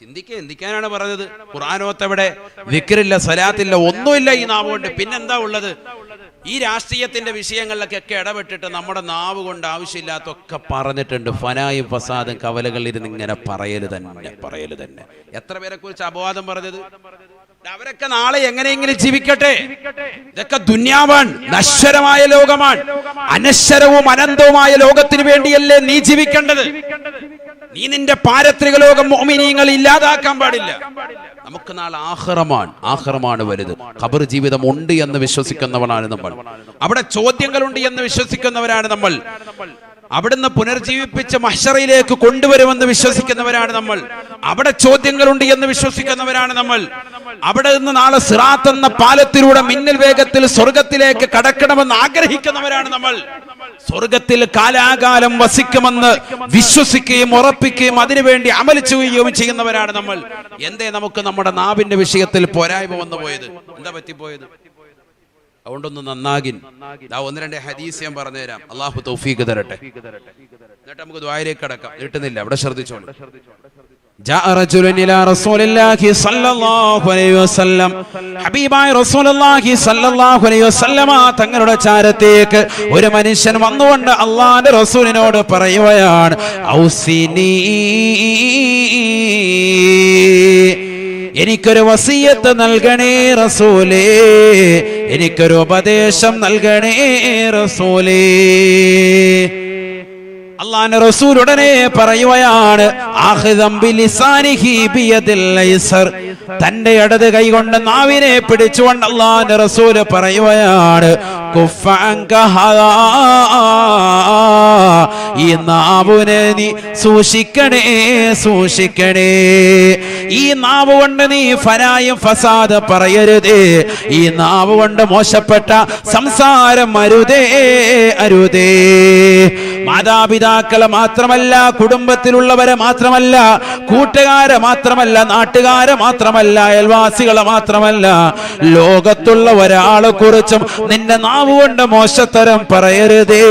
ചിന്തിക്കുക ചിന്തിക്കാനാണ് പറഞ്ഞത്. ഖുറാനോത്തവിടെ വിക്രില്ല സലാത്തില്ല ഒന്നുമില്ല ഈ നാവ് കൊണ്ട് പിന്നെന്താ ഉള്ളത്? ഈ രാഷ്ട്രീയത്തിന്റെ വിഷയങ്ങളിലൊക്കെ ഇടപെട്ടിട്ട് നമ്മുടെ നാവ് കൊണ്ട് ആവശ്യമില്ലാത്തൊക്കെ പറഞ്ഞിട്ടുണ്ട്. ഫനായും ഫസാദും കവലകളിൽ ഇരുന്ന് ഇങ്ങനെ പറയൽ തന്നെ പറയൽ തന്നെ. എത്ര പേരെ കുറിച്ച് അപവാദം പറഞ്ഞത്? അവരൊക്കെ നാളെ എങ്ങനെയെങ്കിലും ജീവിക്കട്ടെ. ഇതൊക്കെ ദുന്യാവാണ് നശ്വരമായ ലോകമാണ്. അനശ്വരവും അനന്തവുമായ ലോകത്തിന് വേണ്ടിയല്ലേ നീ ജീവിക്കേണ്ടത്? നീ നിന്റെ പാരത്രിക ലോകം മോമിനിയങ്ങൾ ഇല്ലാതാക്കാൻ പാടില്ല. നമുക്ക് നാളെ ആഹ്റമാണ് ആഹ്റമാണ് വലുത്. ഖബർ ജീവിതം ഉണ്ട് എന്ന് വിശ്വസിക്കുന്നവരാണ് നമ്മൾ. അവിടെ ചോദ്യങ്ങളുണ്ട് എന്ന് വിശ്വസിക്കുന്നവരാണ് നമ്മൾ. അവിടുന്ന് പുനർജീവിപ്പിച്ച മഷറയിലേക്ക് കൊണ്ടുവരുമെന്ന് വിശ്വസിക്കുന്നവരാണ് നമ്മൾ. അവിടെ ചോദ്യങ്ങളുണ്ട് എന്ന് വിശ്വസിക്കുന്നവരാണ് നമ്മൾ. അവിടെ നിന്ന് നാളെ സിറാത്ത് എന്ന പാലത്തിലൂടെ മിന്നൽ വേഗത്തിൽ സ്വർഗത്തിലേക്ക് കടക്കണമെന്ന് ആഗ്രഹിക്കുന്നവരാണ് നമ്മൾ. സ്വർഗത്തിൽ കാലാകാലം വസിക്കുമെന്ന് വിശ്വസിക്കുകയും ഉറപ്പിക്കുകയും അതിനുവേണ്ടി അമൽ ചെയ്യുകയും ചെയ്യുന്നവരാണ് നമ്മൾ. എന്തേ നമുക്ക് നമ്മുടെ നാവിന്റെ വിഷയത്തിൽ പോരായ്മ വന്നു പോയത് എന്താ പറ്റിപ്പോയത്? അതുകൊണ്ടൊന്ന് നന്നാകിൻ ദാ ഒന്ന് രണ്ട് ഹദീസ് ഞാൻ പറഞ്ഞുതരാം അള്ളാഹു തൗഫീഖ് തരട്ടെ എന്നിട്ട് നമുക്ക് ദ്വായയിലേക്ക് കടക്കാം നീട്ടുന്നില്ല അവിടെ ശ്രദ്ധിച്ചോളൂ جاء رجل إلى رسول الله صلى الله عليه وسلم ഹബീബായ റസൂലുള്ളാഹി സ്വല്ലല്ലാഹു അലൈഹി വസല്ലമ തങ്ങളുടെ ചാരത്തേക്ക് ഒരു മനുഷ്യൻ വന്നുകൊണ്ട് അള്ളാഹിന്റെ റസൂലിനോട് പറയുകയാണ് ഔസിനി എനിക്കൊരു വസീയത്ത് നൽകണേ റസൂലേ. എനിക്കൊരു ഉപദേശം നൽകണേ റസൂലേ. അള്ളാന്റെ റസൂൽ ഉടനെ പറയുകയാണ് തന്റെ ഇടത് കൈകൊണ്ട് നാവിനെ പിടിച്ചുകൊണ്ട് അള്ളാന്റെ റസൂൽ പറയുകയാണ്. ഈ നാവുനെ നീ സൂക്ഷിക്കണേ സൂക്ഷിക്കണേ. ഈ നാവ് കൊണ്ട് നീ ഫനായും ഫസാദ് പറയരുതേ. ഈ നാവ് കൊണ്ട് മോശപ്പെട്ട സംസാരം അരുതേ അരുതേ. മാതാപിതാക്കളെ മാത്രമല്ല കുടുംബത്തിലുള്ളവരെ മാത്രമല്ല കൂട്ടുകാരെ മാത്രമല്ല നാട്ടുകാരെ മാത്രമല്ല അയൽവാസികളെ മാത്രമല്ല ലോകത്തുള്ള ഒരാളെ കുറിച്ചും നിന്റെ നാവ് കൊണ്ട് മോശത്തരം പറയരുതേ.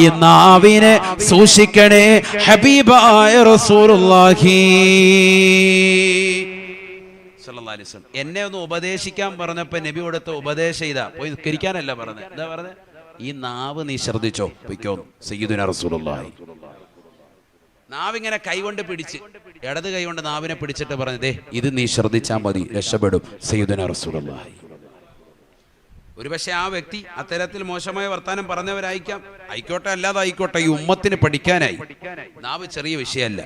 ഈ നാവിനെ സൂക്ഷിക്കണേ ഹബീബായ റസൂലുള്ളാഹി അലൈഹി എന്നെ ഒന്ന് ഉപദേശിക്കാൻ പറഞ്ഞപ്പോ നബി കൊടുത്ത ഉപദേശം ഇതാ. പോയി നിസ്കരിക്കാനല്ല പറഞ്ഞത് എന്താ പറഞ്ഞത് ഈ നാവ് നീ ശ്രദ്ധിച്ചോ? പൊയ്ക്കോ. സയ്യിദുന റസൂലുള്ളാഹി. നാവിങ്ങനെ കൈകൊണ്ട് പിടിച്ച് ഇടത് കൈകൊണ്ട് നാവിനെ പിടിച്ചിട്ട് പറഞ്ഞതേ ഇത് നീ ശ്രദ്ധിച്ചാൽ മതി രക്ഷപ്പെടും സയ്യിദുന റസൂലുള്ളാഹി. ഒരുപക്ഷെ ആ വ്യക്തി അത്തരത്തിൽ മോശമായ വർത്താനം പറഞ്ഞവരായിരിക്കാം. ആയിക്കോട്ടെ അല്ലാതെ ആയിക്കോട്ടെ ഈ ഉമ്മത്തിന് പഠിക്കാനായി. നാവ് ചെറിയ വിഷയമല്ല.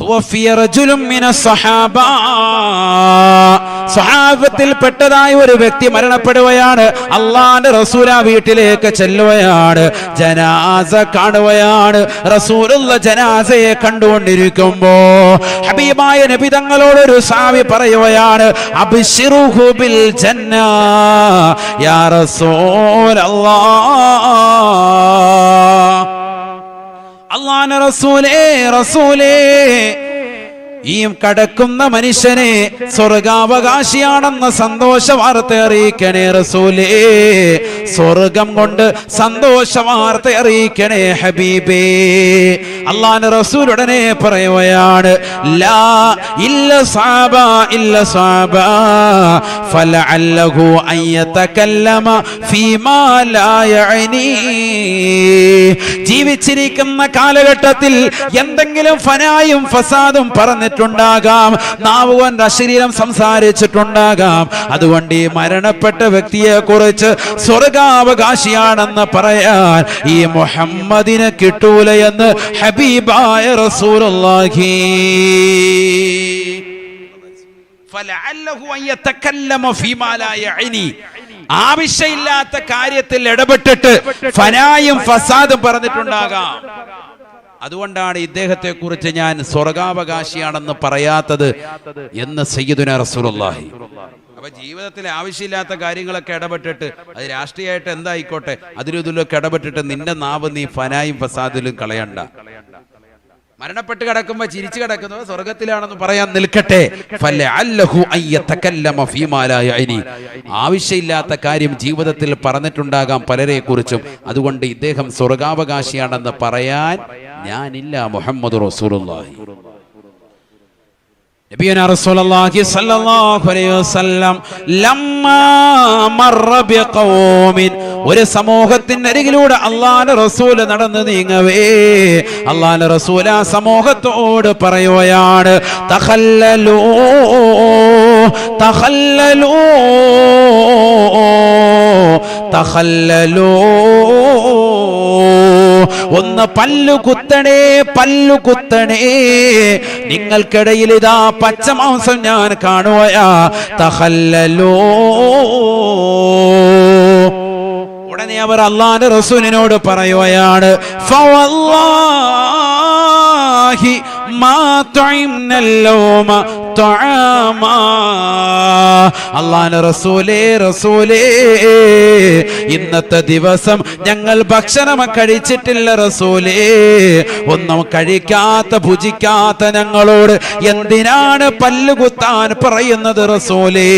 തുവഫിയ റജുലും മിന സഹാബ സഹാബത്തിൽ പെട്ടതായ ഒരു വ്യക്തി മരണപ്പെടുകയാണ്. അള്ളാന്റെ റസൂല വീട്ടിലേക്ക് ചെല്ലുകയാണ്. ജനാസ കാണുകയാണ്. റസൂലുള്ള ജനാസയെ കണ്ടുകൊണ്ടിരിക്കുമ്പോ ഹബീബായ നബി തങ്ങളോട് ഒരു സാവി പറയുകയാണ് അബ്ശിറുഹു ബിൽ ജന്ന യാ റസൂലല്ലാഹ് അള്ളാന റസൂലേ റസൂലേ ഈ കടക്കുന്ന മനുഷ്യനെ സ്വർഗാവകാശിയാണെന്ന സന്തോഷ വാർത്ത അറിയിക്കണേ റസൂലേ. സ്വർഗം കൊണ്ട് സന്തോഷ വാർത്ത അറിയിക്കണേ ഹബീബേ. അള്ളാന് റസൂൽ ഉടനെ പറയുകയാണ് ലാ ഇല്ല സാബ ഇല്ല സാബ. ഫലഅല്ലഹു അൻ യതകല്ലമ ഫീമാ ലാ ജീവിച്ചിരിക്കുന്ന കാലഘട്ടത്തിൽ എന്തെങ്കിലും ഫനായും ഫസാദും പറഞ്ഞിട്ടുണ്ടാകാം നാവ് അശരീരം സംസാരിച്ചിട്ടുണ്ടാകാം. അതുകൊണ്ട് ഈ മരണപ്പെട്ട വ്യക്തിയെ കുറിച്ച് സ്വർഗാവകാശിയാണെന്ന് പറയാൻ ഈ മുഹമ്മദിനെ കിട്ടൂല എന്ന് ഹബീബായ റസൂലുള്ളാഹി. ആവശ്യമില്ലാത്ത കാര്യത്തിൽ ഇടപെട്ടിട്ട് ഫനായും ഫസാദും പറഞ്ഞിട്ടുണ്ടാകാം. അതുകൊണ്ടാണ് ഇദ്ദേഹത്തെ കുറിച്ച് ഞാൻ സ്വർഗാവകാശിയാണെന്ന് പറയാത്തത് എന്ന് സയ്യിദുന റസൂലുള്ളാഹി. അപ്പൊ ജീവിതത്തിൽ ആവശ്യമില്ലാത്ത കാര്യങ്ങളൊക്കെ ഇടപെട്ടിട്ട് അത് രാഷ്ട്രീയമായിട്ട് എന്തായിക്കോട്ടെ അതിലും ഇതിലൊക്കെ ഇടപെട്ടിട്ട് നിന്റെ നാവ് നീ ഫനായും ഫസാദിലും കളയണ്ട. മരണപ്പെട്ട് കിടക്കുമ്പോ ചിരിച്ചു കിടക്കുന്നത് സ്വർഗത്തിലാണെന്ന് പറയാൻ നിൽക്കട്ടെ. ആവശ്യമില്ലാത്ത കാര്യം ജീവിതത്തിൽ പറഞ്ഞിട്ടുണ്ടാകാം പലരെ കുറിച്ചും അതുകൊണ്ട് ഇദ്ദേഹം സ്വർഗാവകാശിയാണെന്ന് പറയാൻ ഞാനില്ല മുഹമ്മദ് റസൂലുള്ളാഹി. ഒരു സമൂഹത്തിന്റെ അരികിലൂടെ റസൂൽ നടന്നു നീങ്ങവേ. അള്ളാഹുവിന്റെ റസൂൽ ആ സമൂഹത്തോട് പറയുകയാണ് ഒന്ന് പല്ലു കുത്തണേ പല്ലു കുത്തണേ. നിങ്ങൾക്കിടയിൽ ഇതാ പച്ചമാംസം ഞാൻ കാണുകയാ. തഹല്ലലോ. ഉടനെ അവർ അള്ളാന്റെ റസൂലിനോട് പറയുകയാണ് ഫവല്ലാഹി മാ തുഇംനൽ ലൗമ തുആമാ റസൂലേ റസൂലേ. ഇന്നത്തെ ദിവസം ഞങ്ങൾ ഭക്ഷണം കഴിച്ചിട്ടില്ല റസൂലേ. ഒന്നും കഴിക്കാത്ത ഭുജിക്കാത്ത ഞങ്ങളോട് എന്തിനാണ് പല്ലുകുത്താൻ പറയുന്നത് റസൂലേ?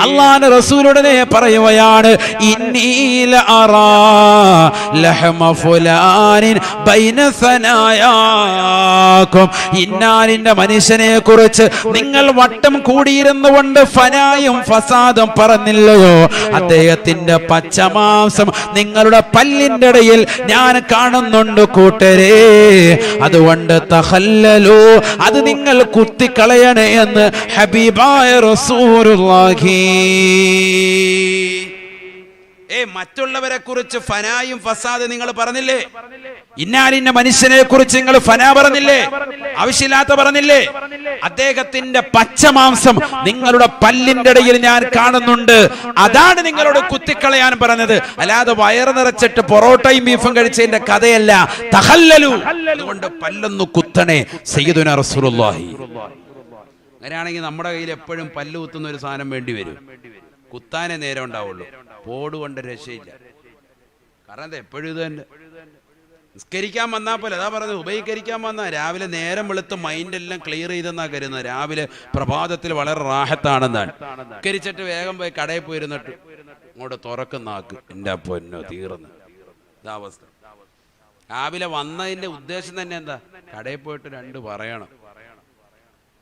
അള്ളാന്റെ റസൂലുടനെ പറയുകയാണ് ഇന്നീല അറാ ലഹമ ഫുലാനിൻ ബൈന സനായാക്കും. ഇന്നാലിന്റെ മനുഷ്യനെ കുറിച്ച് നിങ്ങൾ വട്ടം കൂടിയിരുന്നു കൊണ്ട് ഫനായും ഫസാദും പറഞ്ഞില്ലയോ? അദ്ദേഹത്തിന്റെ പച്ചമാംസം നിങ്ങളുടെ പല്ലിന്റെ ഇടയിൽ ഞാൻ കാണുന്നുണ്ട് കൂട്ടരേ. അതുകൊണ്ട് തഹല്ലലോ അത് നിങ്ങൾ കുത്തിക്കളയണേ എന്ന് ഹബീബായ റസൂലുള്ളാഹി. ഏ മറ്റുള്ളവരെ കുറിച്ച് ഫനായും ഫസാദ് നിങ്ങൾ പറഞ്ഞില്ലേ? ഇന്നാലിന്ന മനുഷ്യനെ കുറിച്ച് നിങ്ങൾ ഫന പറഞ്ഞില്ലേ? ആവശ്യമില്ലാത്ത പറഞ്ഞില്ലേ? അദ്ദേഹത്തിന്റെ പച്ചമാംസം നിങ്ങളുടെ പല്ലിന്റെ ഇടയിൽ ഞാൻ കാണുന്നുണ്ട്. അതാണ് നിങ്ങളോട് കുത്തിക്കളയാൻ പറഞ്ഞത്. അല്ലാതെ വയറ് നിറച്ചിട്ട് പൊറോട്ടയും ബീഫും കഴിച്ചതിന്റെ കഥയല്ല. തഹല്ലലു. അതുകൊണ്ട് പല്ലൊന്നു കുത്തണേ സയ്യിദുന റസൂലുള്ളാഹി. അങ്ങനെയാണെങ്കിൽ നമ്മുടെ കയ്യിൽ എപ്പോഴും പല്ലു കുത്തുന്ന ഒരു സാധനം വേണ്ടി വരും. കുത്താനേ നേരം ഉണ്ടാവുള്ളൂ. പോട് കൊണ്ട് രക്ഷയില്ല. കാരണം എപ്പോഴും ഇത് തന്നെ. നിസ്കരിക്കാൻ വന്നാൽ പോലെ അതാ പറഞ്ഞത് ഉപയോഗിക്കാൻ വന്നാൽ രാവിലെ നേരം വെളുത്ത് മൈൻഡ് എല്ലാം ക്ലിയർ ചെയ്തെന്നാ കരുതുന്നത്. രാവിലെ പ്രഭാതത്തിൽ വളരെ റാഹത്താണെന്നാണ്. നിസ്കരിച്ചിട്ട് വേഗം പോയി കടയിൽ പോയിരുന്നിട്ട് അങ്ങോട്ട് തുറക്കുന്ന ആക്ക്. എന്റെ പൊന്നോ തീർന്ന്. ഇതാ അവസ്ഥ. രാവിലെ വന്നതിന്റെ ഉദ്ദേശം തന്നെ എന്താ? കടയിൽ പോയിട്ട് രണ്ട് പറയണം.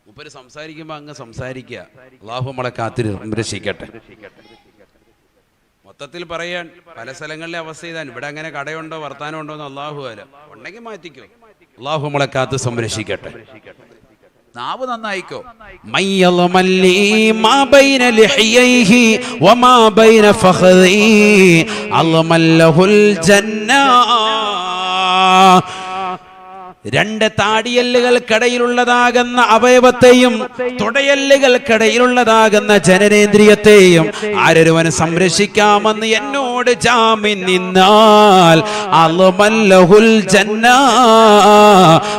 മുപ്പര് സംസാരിക്കുമ്പോ അങ്ങ് സംസാരിക്കുക. അള്ളാഹു നമ്മളെ കാത്തിരി സംരക്ഷിക്കട്ടെ മൊത്തത്തിൽ പറയാൻ പല സ്ഥലങ്ങളിലെ അവസ്ഥ ഇതാണ്. ഇവിടെ അങ്ങനെ കടയുണ്ടോ വർത്താനം ഉണ്ടോ എന്ന് അള്ളാഹു അല്ല ഉണ്ടെങ്കിൽ മാറ്റിക്കോ. അള്ളാഹു നമ്മളെ കാത്ത് സംരക്ഷിക്കട്ടെ. നാവ് നന്നായിക്കോ. അൽമല്ലഹുൽ ജന്ന രണ്ട് താടിയല്ലുകൾക്കിടയിലുള്ളതാകുന്ന അവയവത്തെയും തുടയല്ലുകൾക്കിടയിലുള്ളതാകുന്ന ജനനേന്ദ്രിയത്തെയും ആരൊരുവൻ സംരക്ഷിക്കാമെന്ന് എന്നോട് ജാമ്യം നിന്നാൽ ജന്ന.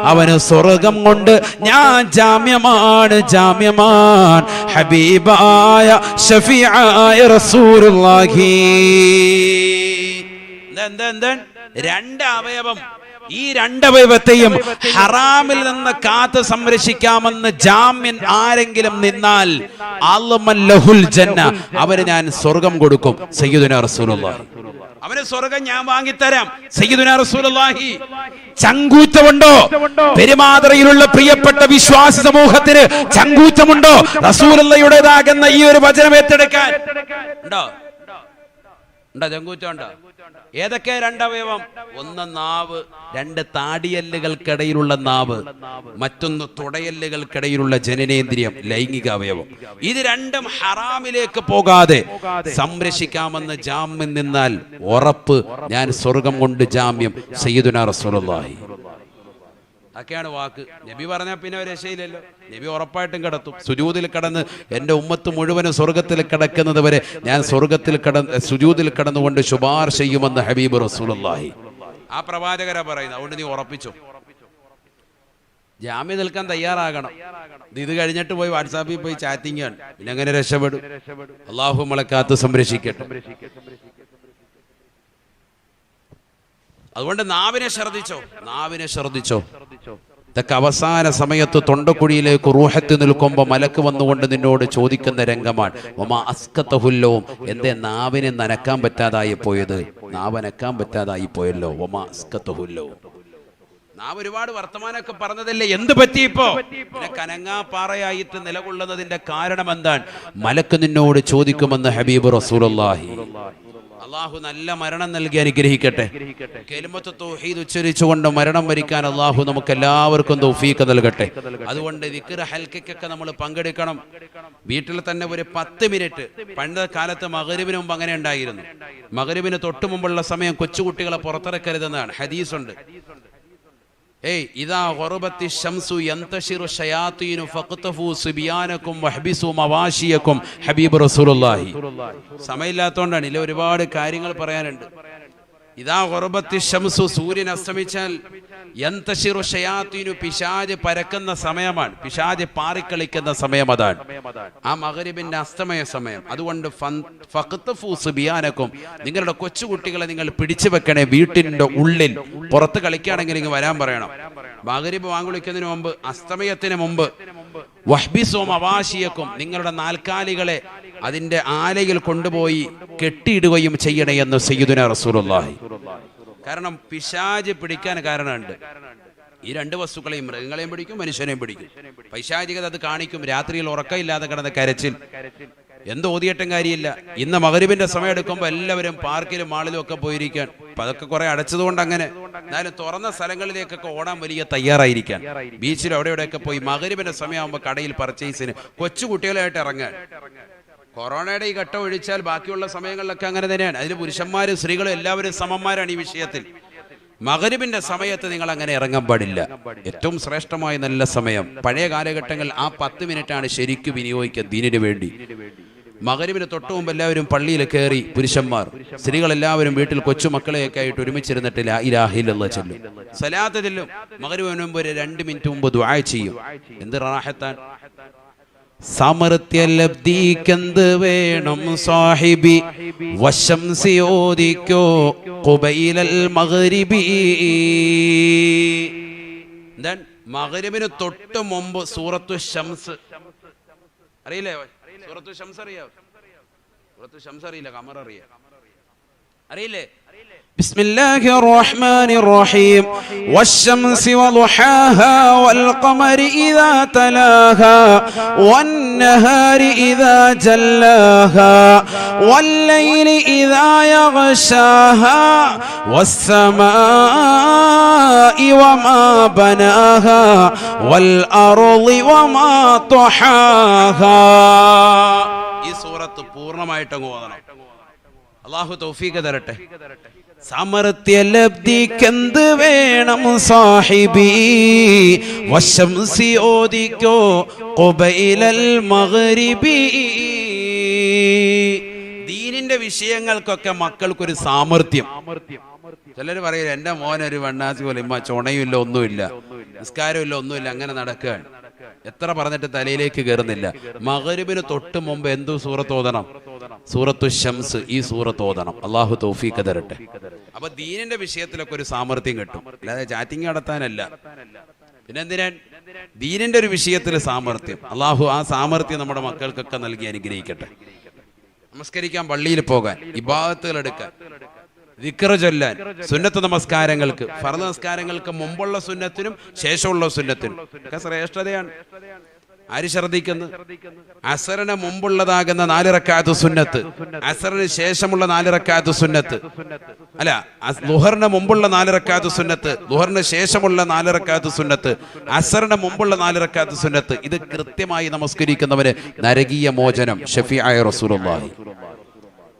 അവന് സ്വർഗം കൊണ്ട് ഞാൻ ജാമ്യമാണ് ജാമ്യമാൻ. ഹബീബായ ഷഫിയായ രണ്ട് അവയവം. ഈ രണ്ടവയവത്തെയും ഹറാമിൽ നിന്ന് കാത്ത് സംരക്ഷിക്കാമെന്ന് ജാമ്യൻ ആരെങ്കിലും നിന്നാൽ ലഹുൽ ജന്ന അവന് ഞാൻ സ്വർഗം കൊടുക്കും. സയ്യിദുന റസൂലുള്ളാഹി. അവന് സ്വർഗം ഞാൻ വാങ്ങിത്തരാം. സയ്യിദുന റസൂലുള്ളാഹി. ചങ്കൂറ്റമുണ്ടോ? പെരുമാതറയിലുള്ള പ്രിയപ്പെട്ട വിശ്വാസ സമൂഹത്തിന് ചങ്കൂറ്റമുണ്ടോ? റസൂലുള്ളയുടേതാകുന്ന ഈ ഒരു വചനം ഏറ്റെടുക്കാൻ. ഉണ്ടോ? ഉണ്ടോ ചങ്കൂറ്റം ഉണ്ടോ ഏതൊക്കെ രണ്ടവയവം ഒന്ന് നാവ് രണ്ട് താടിയല്ലുകൾക്കിടയിലുള്ള നാവ് മറ്റൊന്ന് തുടയല്ലുകൾക്കിടയിലുള്ള ജനനേന്ദ്രിയം ലൈംഗിക അവയവം. ഇത് രണ്ടും ഹറാമിലേക്ക് പോകാതെ സംരക്ഷിക്കാമെന്ന് ജാമ്യം നിന്നാൽ ഉറപ്പ് ഞാൻ സ്വർഗം കൊണ്ട് ജാമ്യം. സയ്യിദുന റസൂലുള്ളാഹി. അതൊക്കെയാണ് വാക്ക്. നബി പറഞ്ഞാൽ പിന്നെ ഒരു രക്ഷയില്ലല്ലോ. നബി ഉറപ്പായിട്ടും കിടത്തും. സുജൂതിൽ കടന്ന് എന്റെ ഉമ്മത്ത് മുഴുവനും സ്വർഗത്തിൽ കിടക്കുന്നത് വരെ ഞാൻ സ്വർഗത്തിൽ കടന്ന് സുജൂതിൽ കടന്നുകൊണ്ട് ശുപാർശ ചെയ്യുമെന്ന് ഹബീബ് റസൂലി ആ പ്രവാചകരാ പറയുന്നത്. അതുകൊണ്ട് നീ ഉറപ്പിച്ചു? ജാമ്യം നിൽക്കാൻ തയ്യാറാകണം. ഇത് കഴിഞ്ഞിട്ട് പോയി വാട്സാപ്പിൽ പോയി ചാറ്റിംഗ് ആണ്. പിന്നെ അങ്ങനെ രക്ഷപ്പെടും. അള്ളാഹു നമ്മളെ കാത്ത് സംരക്ഷിക്കട്ടെ. അതുകൊണ്ട് നാവിനെ ശ്രദ്ധിച്ചോ? നാവിനെ ശ്രദ്ധിച്ചോ? ഇതൊക്കെ അവസാന സമയത്ത് തൊണ്ടക്കുഴിയിലേക്ക് റൂഹത്ത് നിൽക്കുമ്പോൾ മലക്ക് വന്നുകൊണ്ട് നിന്നോട് ചോദിക്കുന്ന രംഗമാണ്. ഒമാ അസ്കത്തഹുല്ലവും എന്തേ നാവിനെ നനക്കാൻ പറ്റാതായി പോയത്? നാവനക്കാൻ പറ്റാതായി പോയല്ലോ. ഒമാ അസ്കത്തഹുല്ലവും നാം ഒരുപാട് വർത്തമാനമൊക്കെ പറഞ്ഞതല്ലേ? എന്ത് പറ്റി ഇപ്പോ? കനങ്ങാപ്പാറയായിട്ട് കനങ്ങാ പാറയായിട്ട് നിലകൊള്ളുന്നതിന്റെ കാരണം എന്താണ്? മലക്ക് നിന്നോട് ചോദിക്കുമെന്ന് ഹബീബ് റസൂലുള്ളാഹി. അള്ളാഹു നല്ല മരണം നൽകി അനുഗ്രഹിക്കട്ടെ. കെലിമത്ത് തൗഹീദ് ഉച്ചരിച്ചുകൊണ്ട് മരണം വരിക്കാൻ അള്ളാഹു നമുക്ക് എല്ലാവർക്കും തൗഫീഖ് നൽകട്ടെ. അതുകൊണ്ട് വിക്ര ഹൽക്കൊക്കെ നമ്മൾ പങ്കെടുക്കണം. വീട്ടിൽ തന്നെ ഒരു പത്ത് മിനിറ്റ്. പണ്ട് കാലത്ത് മകരുവിന് മുമ്പ് അങ്ങനെ ഉണ്ടായിരുന്നു. മകരുവിന് തൊട്ടു മുമ്പുള്ള സമയം കൊച്ചുകുട്ടികളെ പുറത്തിറക്കരുതെന്നാണ്. ഹദീസുണ്ട്. ഏയ് ഇതാ ഗറബത്തി ഷംസു യന്തശിറു ഷയാത്തീനു ഫഖ്തഫു സുബിയാനക്കും വഹ്ബിസു മവാശിയക്കും ഹബീബ് റസൂലുള്ളാഹി. സമയമില്ലാത്തതുകൊണ്ടാണ് ഇതിൽ ഒരുപാട് കാര്യങ്ങൾ പറയാനുണ്ട്. ഇതാ ഗറബത്തി ഷംസു സൂര്യൻ അസ്തമിച്ചാൽ എന്തശിറു ഷയാത്തിനു പിശാജ് പരക്കുന്ന സമയമാണ്. പിശാജ് പാറിക്കളിക്കുന്ന സമയം അതാണ്. ആ മകരിബിന്റെ അസ്തമയ സമയം. അതുകൊണ്ട് സുബിയാനക്കും നിങ്ങളുടെ കൊച്ചുകുട്ടികളെ നിങ്ങൾ പിടിച്ചു വെക്കണേ വീട്ടിന്റെ ഉള്ളിൽ. പുറത്ത് കളിക്കുകയാണെങ്കിൽ ഇങ്ങ് വരാൻ പറയണം. മകരിബ് വാങ്ങുളിക്കുന്നതിന് മുമ്പ് അസ്തമയത്തിന് മുമ്പ് വഹ്ബിസോം അവാശിയക്കും നിങ്ങളുടെ നാൽക്കാലികളെ അതിന്റെ ആലയിൽ കൊണ്ടുപോയി കെട്ടിയിടുകയും ചെയ്യണേ എന്ന് സയ്യിദുന റസൂലുള്ളാഹി. കാരണം പിശാജ് പിടിക്കാൻ കാരണമുണ്ട്. ഈ രണ്ട് വസ്തുക്കളെയും മൃഗങ്ങളെയും പിടിക്കും മനുഷ്യനെയും പിടിക്കും. പൈശാചികത അത് കാണിക്കും. രാത്രിയിൽ ഉറക്കമില്ലാതെ കിടന്ന കരച്ചിൽ. എന്ത് ഓതിയിട്ടും കാര്യമില്ല. ഇന്ന് മകരുവിന്റെ സമയം എടുക്കുമ്പോൾ എല്ലാവരും പാർക്കിലും മാളിലും ഒക്കെ പോയിരിക്കാൻ. അതൊക്കെ കുറെ അടച്ചതുകൊണ്ട് അങ്ങനെ. എന്നാലും തുറന്ന സ്ഥലങ്ങളിലേക്കൊക്കെ ഓടാൻ വലിയ തയ്യാറായിരിക്കാൻ. ബീച്ചിൽ അവിടെ ഇവിടെയൊക്കെ പോയി മകരുവിന്റെ സമയമാകുമ്പോൾ കടയിൽ പർച്ചേസിന് കൊച്ചു കുട്ടികളായിട്ട് ഇറങ്ങാൻ. കൊറോണയുടെ ഈ ഘട്ടം ഒഴിച്ചാൽ ബാക്കിയുള്ള സമയങ്ങളിലൊക്കെ അങ്ങനെ തന്നെയാണ്. അതിൽ പുരുഷന്മാരും സ്ത്രീകളും എല്ലാവരും സമന്മാരാണ് ഈ വിഷയത്തിൽ. മകരുവിന്റെ സമയത്ത് നിങ്ങൾ അങ്ങനെ ഇറങ്ങാൻ പാടില്ല. ഏറ്റവും ശ്രേഷ്ഠമായ നല്ല സമയം. പഴയ കാലഘട്ടങ്ങളിൽ ആ പത്ത് മിനിറ്റാണ് ശരിക്കും വിനിയോഗിക്കുക ദീനിന് വേണ്ടി. മകരുവിന് തൊട്ട് മുമ്പ് എല്ലാവരും പള്ളിയിൽ കയറി പുരുഷന്മാർ സ്ത്രീകൾ എല്ലാവരും വീട്ടിൽ കൊച്ചുമക്കളെയൊക്കെ ആയിട്ട് ഒരുമിച്ചിരുന്നിട്ട് ലാ ഇലാഹ ഇല്ലല്ലാഹ് ചൊല്ലും. സലാത്ത് ചെല്ലും. മകരിബിന് മുമ്പ് ഒരു രണ്ട് മിനിറ്റ് മുമ്പ് ദുആ ചെയ്യും. എന്ത് റാഹത്താൻ? സമൃത്യലബ്ധിക്കെന്ത് വേണം സാഹിബി? വശം സിയോദിക്കോ കുബൈലൽ മഗ്രിബി? മകരിബിന് തൊട്ട് മുമ്പ് സൂറത്തു ഷംസ് അറിയില്ലേ? സൂറത്തു ഷംസ് അറിയാവോ? സൂറത്തു ഷംസ് അറിയില്ല കമർ അറിയാം. അറിയില്ലേ بسم الله الرحمن الرحيم والشمس وضحاها والقمر إذا تلاها والنهار إذا جلاها والليل إذا يغشاها والسماء وما بناها والأرض وما طحاها ഈ സൂറത്ത് പൂർണ്ണമായിട്ടും ഓതണം അള്ളാഹു തൗഫീഖ് തരട്ടെ. സമൃത്യലബ്ധിക്കെന്ത് വേണം സാഹിബി? വശംസി ഓദിക്കോ കൊബൈലൽ മഗ്രിബി? ദീനിന്റെ വിഷയങ്ങൾക്കൊക്കെ മക്കൾക്കൊരു സാമർത്ഥ്യം ചിലർ പറയും എന്റെ മോനൊരു വണ്ണാസി പോലെ ചുണയുമില്ല ഒന്നുമില്ല നിസ്കാരമില്ല ഒന്നുമില്ല അങ്ങനെ നടക്കുകയാണ്. എത്ര പറഞ്ഞിട്ട് തലയിലേക്ക് കയറുന്നില്ല മകരുവിന് തൊട്ട് മുമ്പ് എന്തു സൂറത്ത് ഓതണം? സൂറത്തു ഷംസ് ഈ സൂറത്ത് ഓതണം. അള്ളാഹു തൗഫീഖ് തരട്ടെ. അപ്പൊ ദീനിന്റെ വിഷയത്തിലൊക്കെ ഒരു സാമർഥ്യം കിട്ടും. അല്ലാതെ ചാറ്റിംഗ് നടത്താനല്ല. പിന്നെന്തിനാ? ദീനിന്റെ ഒരു വിഷയത്തിൽ സാമർഥ്യം. അള്ളാഹു ആ സാമർഥ്യം നമ്മുടെ മക്കൾക്കൊക്കെ നൽകി അനുഗ്രഹിക്കട്ടെ. നമസ്കരിക്കാൻ പള്ളിയിൽ പോകാൻ. ഇബാദത്തുകൾ എടുക്കാൻ. ദിക്റ് ചൊല്ലാൻ. സുന്നത്ത് നമസ്കാരങ്ങൾക്ക്. ഫർദ് നമസ്കാരങ്ങൾക്ക് മുമ്പുള്ള സുന്നത്തിനും ശേഷമുള്ള സുന്നത്തിനും ഒക്കെ ശ്രേഷ്ഠതയാണ്. ആര് ശ്രദ്ധിക്കുന്നു? അസറിന് മുമ്പുള്ളതാകുന്ന നാലിറക്കാത്ത സുന്നത്ത്. അസറിന് ശേഷമുള്ള നാലിറക്കാത്ത സുന്നത്ത്. അല്ല ലുഹറിന് മുമ്പുള്ള നാലിറക്കാത്ത സുന്നത്ത്. ലുഹറിന് ശേഷമുള്ള നാലിറക്കാത്ത സുന്നത്ത്. അസറിന് മുമ്പുള്ള നാലിറക്കാത്ത സുന്നത്ത്. ഇത് കൃത്യമായി നമസ്കരിക്കുന്നവന് നരകീയ മോചനം. ഷഫി ആയ റസൂലുള്ളാഹി.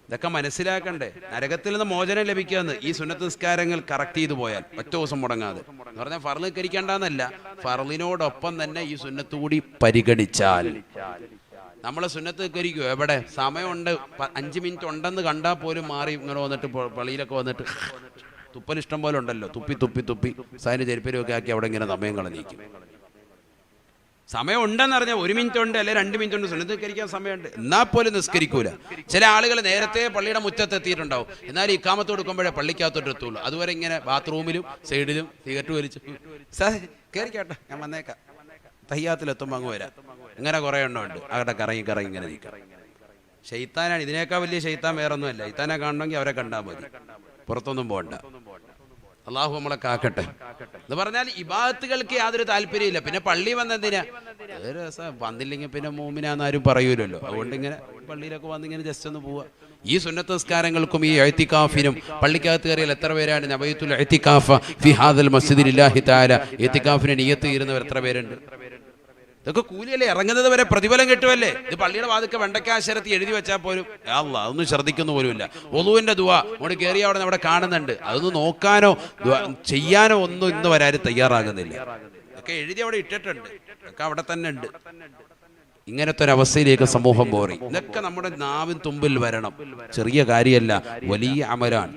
ഇതൊക്കെ മനസ്സിലാക്കണ്ടേ. നരകത്തിൽ നിന്ന് മോചനം ലഭിക്കുമെന്ന് ഈ സുന്നത്ത് നിസ്കാരങ്ങൾ കറക്റ്റ് ചെയ്തു പോയാൽ ഒറ്റ ദിവസം മുടങ്ങാതെ. എന്ന് പറഞ്ഞാൽ ഫർൾ കരിക്കണ്ടെന്നല്ല ഫറലിനോടൊപ്പം തന്നെ ഈ സുന്നത്ത് കൂടി പരിഗണിച്ചാൽ. നമ്മൾ സുന്നത്ത് കരിക്കും എവിടെ? സമയമുണ്ട്. അഞ്ച് മിനിറ്റ് ഉണ്ടെന്ന് കണ്ടാൽ പോലും മാറി ഇങ്ങനെ വന്നിട്ട് പള്ളിയിലൊക്കെ വന്നിട്ട് തുപ്പൽ ഇഷ്ടം പോലെ ഉണ്ടല്ലോ. തുപ്പി തുപ്പി തുപ്പി. സാരിന് ചെരുപ്പരും ഒക്കെ ആക്കി അവിടെ ഇങ്ങനെ സമയം കളഞ്ഞിരിക്കും. സമയം ഉണ്ടെന്ന് ഒരു മിനിറ്റ് ഉണ്ട് അല്ലെ രണ്ട് മിനിറ്റ് ഉണ്ട് സുന്നത്ത് നിസ്കരിക്കാൻ സമയമുണ്ട്. എന്നാൽ പോലും നിസ്കരിക്കൂല. ചില ആളുകൾ നേരത്തെ പള്ളിയുടെ മുറ്റത്ത് എത്തിയിട്ടുണ്ടാവും എന്നാൽ ഇക്കാമത്ത് കൊടുക്കുമ്പോഴേ പള്ളിക്കകത്തോട്ട് എത്തുള്ളൂ. അതുവരെ ഇങ്ങനെ ബാത്റൂമിലും സൈഡിലും സിഗരറ്റ് വലിച്ചു. സാർ കയറിക്കോട്ടെ ഞാൻ വന്നേക്കാം. തയ്യാത്തിലെത്തുമ്പോൾ അങ്ങ് വരാം. ഇങ്ങനെ കുറേ എണ്ണം ഉണ്ട്. അവിടെ കറങ്ങി കറങ്ങി ഇങ്ങനെ നിൽക്കാം. ഷെയ്ത്താനാണ് ഇതിനേക്കാൾ വലിയ ഷെയ്ത്താൻ വേറൊന്നുമല്ല. ഇത്താനെ കാണണമെങ്കിൽ അവരെ കണ്ടാൽ മതി. പുറത്തൊന്നും പോകണ്ട അള്ളാഹു നമ്മളെ കാക്കട്ടെ. എന്ന് പറഞ്ഞാൽ ഇബാദത്തുകൾക്ക് യാതൊരു താല്പര്യമില്ല പിന്നെ പള്ളി വന്നെന്തിനാ വന്നില്ലെങ്കിൽ പിന്നെ മൂമിനാന്ന് ആരും പറയൂലല്ലോ. അതുകൊണ്ട് ഇങ്ങനെ പള്ളിയിലൊക്കെ വന്ന് ഇങ്ങനെ ജസ്റ്റ് ഒന്ന് പോവുക ഈ സുന്നത്ത് നിസ്കാരങ്ങൾക്കും ഈ എഴുത്തിക്കാഫിനും പള്ളിക്കകത്ത് കയറിയാൽ എത്ര പേരാണ്? നബയത്തുൽ എഴുത്തിക്കാഫ ഫിഹാദൽ മസ്ജിദിൽ ഇല്ലാഹി താല എത്തിക്കാഫിന് നീയത്ത് തീരുന്നവർ എത്ര പേരുണ്ട്? ഇതൊക്കെ കൂലിയല്ലേ? ഇറങ്ങുന്നത് വരെ പ്രതിഫലം കിട്ടുമല്ലേ ഇത് പള്ളിയുടെ വാതിക്ക വെണ്ടക്കാശരത്തി എഴുതി വെച്ചാൽ പോലും അല്ല അതൊന്നും ശ്രദ്ധിക്കുന്നു പോലുമില്ല. ഒതുവിന്റെ ദുവ അവിടെ കയറി അവിടെ അവിടെ കാണുന്നുണ്ട്. അതൊന്ന് നോക്കാനോ ചെയ്യാനോ ഒന്നും ഇന്ന് ആരും തയ്യാറാകുന്നില്ല. ഒക്കെ എഴുതി അവിടെ ഇട്ടിട്ടുണ്ട്. ഒക്കെ അവിടെ തന്നെ ഉണ്ട്. ഇങ്ങനത്തെ ഒരു അവസ്ഥയിലേക്ക് സമൂഹം പോറി. ഇതൊക്കെ നമ്മുടെ നാവിൻ തുമ്പിൽ വരണം. ചെറിയ കാര്യമല്ല വലിയ അമരാൻ